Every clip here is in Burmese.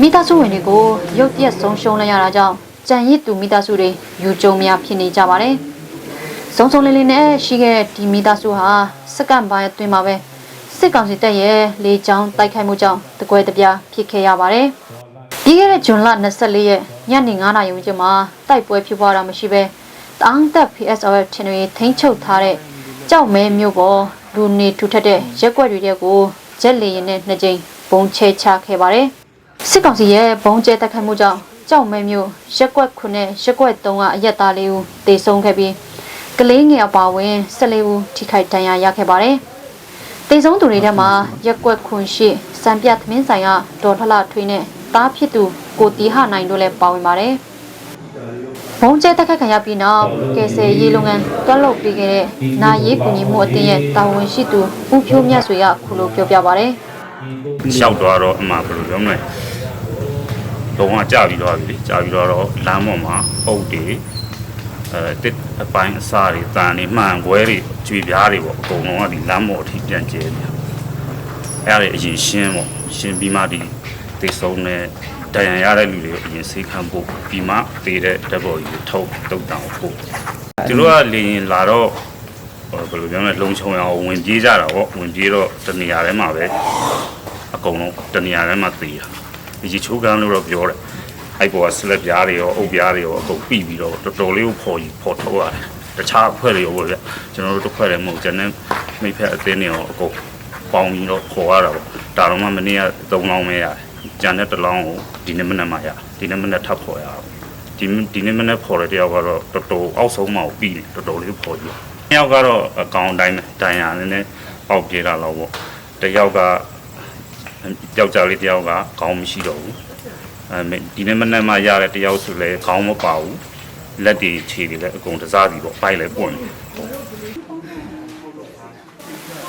မိသားစုဝင်တွေကိုရုတ်တရက်ဆုံးရှုံးလိုက်ရတာကြောင့်ကြံရစ်သူမိသားစုတွေယူကြုံများဖြစ်နေကြပါတယ်။စုံစုံလင်းလင်းနဲ့ရှိခဲ့တဲ့ဒီမိသားစုဟာစက္ကန့်ပိုင်းအတွင်းမှာပဲစစ်ကောင်စီတပ်ရဲ့လေကြောင်းတိုက်ခိုက်မှုကြောင့်တကွဲတပြားဖြစ်ခဲ့ရပါတယ်။ပြီးခဲ့တဲ့ဇွန်လ24ရက်ညနေ9:00နာရီဝန်းကျင်မှာတိုက်ပွဲဖြစ်ပွားတာမရှိဘဲတောင်းတက် PSRF ထင်တွေထိန်းချုပ်ထားတဲ့ကြောက်မဲမျိုးပေါ်လူနေထူထပ်တဲ့ရက်ွက်တွေတဲ့ကို ဂျက်လေရင်နဲ့နှစ်ကြိမ်ပုံချဲချခဲ့ပါတယ်။စစ်ကောင်စီရဲ့ဘုံကျဲတက်ခတ်မှုကြောင့်ကြောက်မဲမျိုးရက်ကွက်ခုနဲ့ရက်ကွက်သုံးကအရက်သားလေးဦးတေဆုံးခဲ့ပြီးကလေးငယ်အပါအဝင်14ဦးထိခိုက်ဒဏ်ရာရခဲ့ပါတယ်။တေဆုံးသူတွေထဲမှာရက်ကွက်ခွန်ရှိစံပြသမင်းဆိုင်ကဒေါ်ထလှထွေးနဲ့တားဖြစ်သူကိုတီဟနိုင်တို့လည်းပါဝင်ပါတယ်။ ဘုံကျဲတက်ခတ်ခံရပြီးနောက်ကယ်ဆယ်ရေးလုပ်ငန်းတွက်လုပ်ပေးခဲ့တဲ့နာရေးကူညီမှုအသင်းရဲ့တာဝန်ရှိသူဦးဖြိုးမြတ်ဆွေကခုလိုပြောပြပါတယ်။ရှောက်သွားတော့အမှဘယ်လိုပြောမလဲလုံးဝကြပြီးတော့ပြီလေကြပြီးတော့လမ်းပေါ်မှာအုပ်တွေအဲတစ်အပိုင်းအစားတွေတန်တွေမှန်ခွဲတွေကျွေပြားတွေပေါ့အကုန်လုံးကဒီလမ်းပေါ်အထိပြန်ကျဲနေအဲ့ဒါတွေအရင်ရှင်းပေါ့ရှင်းပြီးမှဒီသိဆုံးတဲ့ တန်ရန်ရတဲ့လူတွေကိုအရင်စိတ်ခံဖို့ပြီးမှသေးတဲ့ဓာတ်ပေါ်ကြီးကိုထုတ်တုတ်တောင်ဖို့သူတို့ကလေရင်လာတော့ဟိုဘယ်လိုပြောမလဲလုံချုံအောင်ဝင်ပြေးကြတာပေါ့ဝင်ပြေးတော့တနေရာထဲမှာပဲအကုန်လုံးတနေရာထဲမှာသေတာဒီချီချိုးကန်းလို့တော့ပြောတယ်အဲ့ပေါ်ကဆလက်ပြားတွေရောအုပ်ပြားတွေရောအကုန်ပြီးပြီးတော့တော်တော်လေးကိုဖော်ကြီးဖော်ထုတ်ရတယ်တခြားအဖွဲ့တွေရောပေါ့ဗျကျွန်တော်တို့တစ်ခွက်လည်းမဟုတ်ကျွန်တော်မိဖက်အသင်းတွေရောအကုန်ပေါင်းပြီးတော့ခေါ်ရတာပေါ့ဒါတော့မှမနေ့က3လောင်းပဲရတယ် ကြံတဲ့တစ်လောင်းကိုဒီနေ့မနေ့မှရဒီနေ့မနေ့ထပ်ခေါ်ရအောင်ဒီဒီနေ့မနေ့ခေါ်တဲ့တယောက်ကတော့တော်တော်အောက်ဆုံးမှကိုပြီးတော်တော်လေးဖော်ကြီးတယောက်ကတော့အကောင်တိုင်းပဲတိုင်ရနည်းနည်းပေါက်ပြေးတာတော့ပေါ့တယောက်ကယောက်ျားလေးတယောက်ကခေါင်းမရှိတော့ဘူးအဲဒီနေ့မနေ့မှရတဲ့တယောက်ဆိုလဲခေါင်းမပါဘူးလက်တွေခြေတွေလည်းအကုန်တစားပြီပေါ့ပိုက်လည်းပွင့်တယ်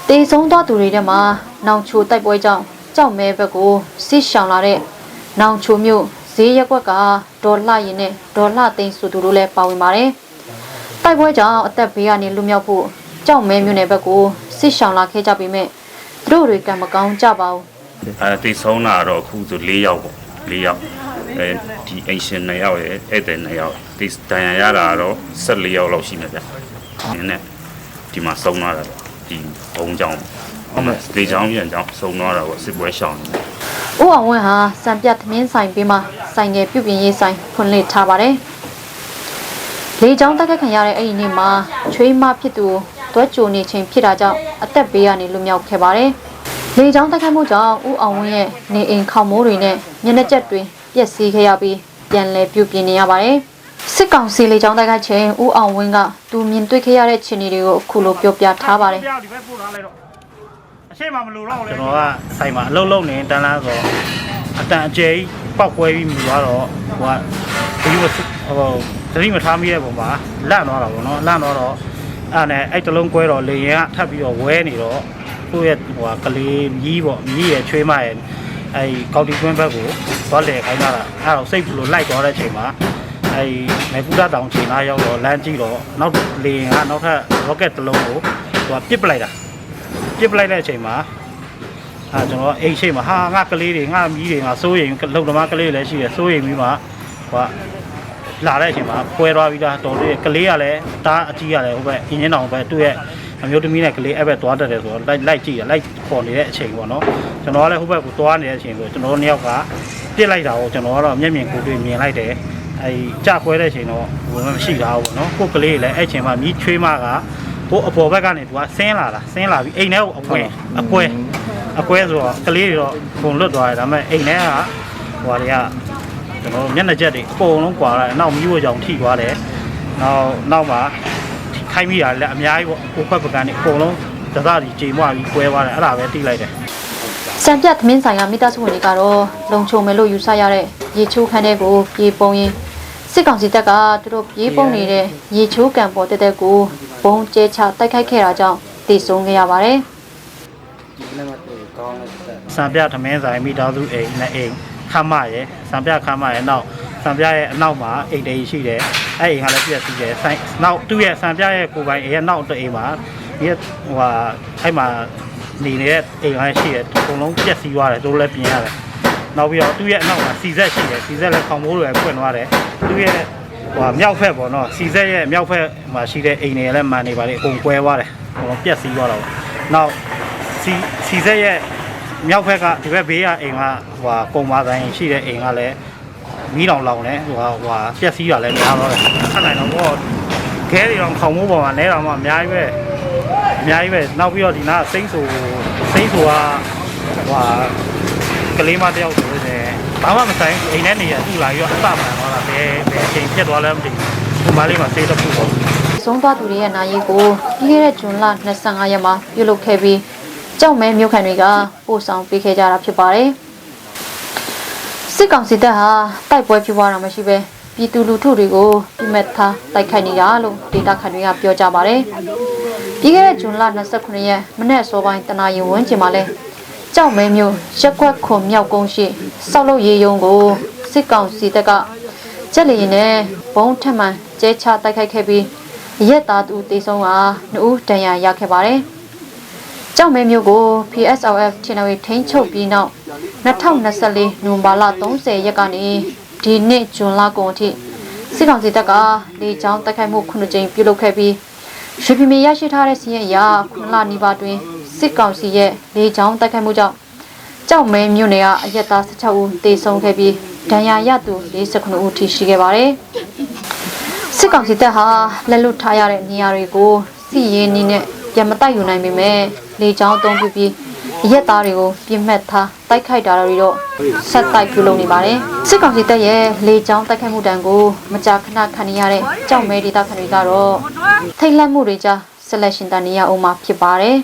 တေဆုံးသွားသူတွေထဲမှာနောင်ချိုတိုက်ပွဲကြောင့် ကြောက်မဲဘက်ကိုစစ်ရှောင်လာတဲ့နောင်ချိုမြို့ဈေးရက်ကွက်ကဒေါ်လှရင်နဲ့ဒေါ်လှသိန်းစုသူတို့လည်းပါဝင်ပါတယ်။တိုက်ပွဲကြောင့်အသက်ဘေးကနေလွတ်မြောက်ဖို့ကြောက်မဲမြို့နယ်ဘက်ကိုစစ်ရှောင်လာခဲ့ကြပေမဲ့သူတို့တွေကမကောင်းကြပါဘူးအဲတိတ်ဆုံးတာတော့အခုဆို၄ယောက်ပေါ့၄ယောက်အဲဒီအိမ်ရှင်၂ယောက်ရဲ့ဧည့်သည်၂ယောက်ဒီတန်ရန်ရတာကတော့၁၄ယောက်လောက်ရှိနေဗျနင်းနဲ့ဒီမှာဆုံးသွားတာပေါ့ဒီဘုံကြောင် ဟုတ်မယ်ဒီကြောင်ပြန်ကြောင်ဆုံးသွားတာပေါ့စစ်ပွဲရှောင်နေတယ်။ဦးအောင်ဝင်းဟာစံပြသမင်းဆိုင်ပေးမှဆိုင်ငယ်ပြုတ်ပြင်ရေးဆိုင်ဖွင့်လှစ်ထားပါတယ်။လေကြောင်းတက်ခတ်ခံရတဲ့အဲ့ဒီနေ့မှာချွေးမဖြစ်သူတွဲကြိုနေခြင်းဖြစ်တာကြောင့်အသက်ဘေးကနေလွတ်မြောက်ခဲ့ပါတယ်။လေကြောင်းတက်ခတ်မှုကြောင့်ဦးအောင်ဝင်းရဲ့နေအိမ်ခေါင်မိုးတွေနဲ့မျက်နှာကျက်တွေပျက်စီးခဲ့ရပြီးပြန်လည်ပြုတ်ပြင်နေရပါတယ်။စစ်ကောင်စီလေကြောင်းတက်ခတ်ခြင်းဦးအောင်ဝင်းကသူမြင်တွေ့ခဲ့ရတဲ့ခြေအနေတွေကိုအခုလိုပြောပြထားပါတယ်ဒီဘက်ပို့ထားလိုက်တော့ အရှိမမလို့တော့လေကျွန်တော်ကဆိုင်မှာအလုပ်လုပ်နေတန်းလားဆိုအတန်အကျယ်ကြီးပောက်ကွဲပြီးမြူသွားတော့ဟိုကဘယ်လိုဟိုသတိမထားမိတဲ့ပုံမှာလန့်သွားတာပေါ့နော်လန့်သွားတော့အဲ့နဲ့အဲ့တလုံးကွဲတော့လေရင်ကထပ်ပြီးတော့ဝဲနေတော့သူ့ရဲ့ဟိုကကလေးမြီးပေါ့မြီးရဲ့ချွေးမရဲ့အဲ့ကောက်တီကွင်းဘက်ကိုသွားလေခိုင်းတာအဲ့တော့စိတ်ဘလို့လိုက်သွားတဲ့အချိန်မှာအဲ့မေဖူတာတောင်ချိန်လာရောက်တော့လမ်းကြည့်တော့နောက်လေရင်ကနောက်ထပ် rocket တစ်လုံးကိုသူကပစ်ပလိုက်တာ ပြစ်ပလိုက်တဲ့အချိန်မှာအာကျွန်တော်အိမ်ရှိမှာဟာငါကလေးတွေငါမီးတွေငါစိုးရိမ်လုံသမားကလေးတွေလည်းရှိတယ်စိုးရိမ်ပြီးမှဟိုကလာတဲ့အချိန်မှာပွဲသွားပြီးသားတော်လေးကလေးကလည်းတားအကြီးကလည်းဟိုဘက်အင်းင်းတောင်ဘက်သူ့ရဲ့အမျိုးသမီးနဲ့ကလေးအဲ့ဘက်သွားတတ်တယ်ဆိုတော့လိုက်လိုက်ကြည့်ရလိုက်ပေါ်နေတဲ့အချိန်ပေါ့နော်ကျွန်တော်ကလည်းဟိုဘက်ကိုသွားနေတဲ့အချိန်ဆိုကျွန်တော်တို့နှစ်ယောက်ကပြစ်လိုက်တာကိုကျွန်တော်ကတော့မျက်မြင်ကိုယ်တွေ့မြင်လိုက်တယ်အဲဒီကြခွဲတဲ့အချိန်တော့ဝင်မရှိတာဘူးပေါ့နော်ကိုယ်ကလေးလည်းအဲ့ချိန်မှာမြည်ချွေးမက ကိုအပေါ်ဘက်ကနေသူကဆင်းလာတာဆင်းလာပြီးအိမ်ထဲကိုအကွဲအကွဲအကွဲဆိုတော့ကလေးတွေတော့ပုံလွတ်သွားတယ်ဒါပေမဲ့အိမ်ထဲကဟိုဟာတွေကကျွန်တော်မျက်နှာချက်တွေအပုံလုံးကွာလာတယ်နောက်မြူးဝကြောင်ထိသွားတယ်နောက်နောက်မှာခိုင်းမိတာလည်းအများကြီးပေါ့ကိုခွက်ပကန်းတွေအကုန်လုံးသဒ္ဒကြီးချိန်မွားပြီးကွဲသွားတယ်အဲ့ဒါပဲတိလိုက်တယ်စံပြသမင်းဆိုင်ကမိသားစုဝင်တွေကတော့လုံခြုံမယ်လို့ယူဆရတဲ့ရေချိုးခန်းတဲ့ကိုပြေပုံရင်း စစ်ကောင်စီတပ်ကသူတို့ပြေပုံနေတဲ့ရေချိုးကံပေါ်တက်တက်ကိုဘုံကျဲချတိုက်ခိုက်ခဲ့တာကြောင့်တည်ဆုံးခဲ့ရပါတယ်စံပြထမင်းဆိုင်မိသားစုအိမ်နဲ့အိမ်ခမ်းမရဲ့စံပြခမ်းမရဲ့နောက်စံပြရဲ့အနောက်မှာအိမ်တေးရှိတယ်အဲ့အိမ်ကလည်းပြည့်စုံတယ်ဆိုင်နောက်သူ့ရဲ့စံပြရဲ့ကိုယ်ပိုင်အိမ်ရဲ့နောက်တစ်အိမ်မှာဒီဟိုဟာအဲ့မှာနေနေတဲ့အိမ်ကရှိတယ်အကုန်လုံးပြက်စီးသွားတယ်သူတို့လည်းပြင်ရတယ် နောက်ပြီးတော့သူ့ရဲ့အနောက်မှာစီဆက်ရှိတယ်စီဆက်လည်းခေါင်းမိုးတွေပွင့်သွားတယ်သူ့ရဲ့ဟိုမြောက်ဖက်ပေါ့နော်စီဆက်ရဲ့မြောက်ဖက်မှာရှိတဲ့အိမ်တွေလည်းမှန်နေပါလေအကုန်ကွဲသွားတယ်အကုန်လုံးပြက်စီးသွားတော့နောက်စီစီဆက်ရဲ့မြောက်ဖက်ကဒီဘက်ဘေးကအိမ်ကဟိုကုံမာဆိုင်ရှိတဲ့အိမ်ကလည်းမီးတောင်လောင်နေဟိုဟာဟိုဟာပျက်စီးတာလည်းများတော့တယ်ဆက်နိုင်တော့ဘောခဲတွေတော့ခေါင်းမိုးပေါ်မှာနဲတော့မှအများကြီးပဲအများကြီးပဲနောက်ပြီးတော့ဒီနားစိမ့်ဆူစိမ့်ဆူကဟိုဟာ ကလေးမတယောက်ဆိုနေဘာမှမဆိုင်အိမ်ထဲနေရသူ့လာပြီးတော့အစမှန်သွားတာဘယ်ဘယ်အချိန်ဖြစ်သွားလဲမသိဘူးဒီမလေးမှာစေးတစ်ခုပေါ့ဆုံးသွားသူတွေရဲ့နာရီကိုပြီးခဲ့တဲ့ဇွန်လ25ရက်မှာပြုလုပ်ခဲ့ပြီးကြောက်မဲမြို့ခံတွေကပို့ဆောင်ပေးခဲ့ကြတာဖြစ်ပါတယ်စစ်ကောင်စီတပ်ဟာတိုက်ပွဲဖြစ်ပွားတာမရှိပဲပြည်သူလူထုတွေကိုပြမက်ထားတိုက်ခိုက်နေတာလို့ဒေတာခန်တွေကပြောကြပါတယ်ပြီးခဲ့တဲ့ဇွန်လ29ရက်မနေ့စောပိုင်းတနာရီဝန်းကျင်မှာလဲ ကြောက်မဲမြို့ရက်ကွက်ခွန်မြောက်ကုန်းရှိစောက်လို့ရေယုံကိုစစ်ကောင်စီတပ်ကကြက်လီရင်နဲ့ဘုံထက်မှန်ကျဲချတိုက်ခိုက်ခဲ့ပြီးရက်သားသူတေဆုံးကနှုတ်ဒဏ်ရာရခဲ့ပါတယ်။ကြောက်မဲမျိုးကို PSLF ထင်တော်ထိန်းချုပ်ပြီးနောက်2024နိုဝင်ဘာလ30ရက်ကနေဒီနှစ်ဇွန်လကုန်အထိစစ်ကောင်စီတပ်ကလေကြောင်းတိုက်ခိုက်မှု9ကြိမ်ပြုလုပ်ခဲ့ပြီးရွှေပြည်မြေရရှိထားတဲ့စီးရဲအရာ9လနီးပါးတွင် စစ်ကောင်စီရဲ့လေကြောင်းတိုက်ခိုက်မှုကြောင့်ကြောက်မဲမြို့နယ်ကအရက်သား16ဦးတေဆုံးခဲ့ပြီးဒဏ်ရာရသူ49ဦးထိရှိခဲ့ပါတယ်။စစ်ကောင်စီတပ်ဟာလက်လွတ်ထားရတဲ့နေရာတွေကိုစီရင်နီနဲ့ပြန်မတိုက်ယူနိုင်ပေမဲ့လေကြောင်းအုံပြုပြီးအရက်သားတွေကိုပြစ်မှတ်ထားတိုက်ခိုက်တာတွေတော့ဆက်တိုက်ပြုလုပ်နေပါတယ်စစ်ကောင်စီတပ်ရဲ့လေကြောင်းတိုက်ခိုက်မှုတံကိုမကြာခဏခံနေရတဲ့ကြောက်မဲဒေသခံတွေကတော့ထိတ်လန့်မှုတွေကြားဆက်လက်ရှင်တန်နေရအောင်မှာဖြစ်ပါတယ်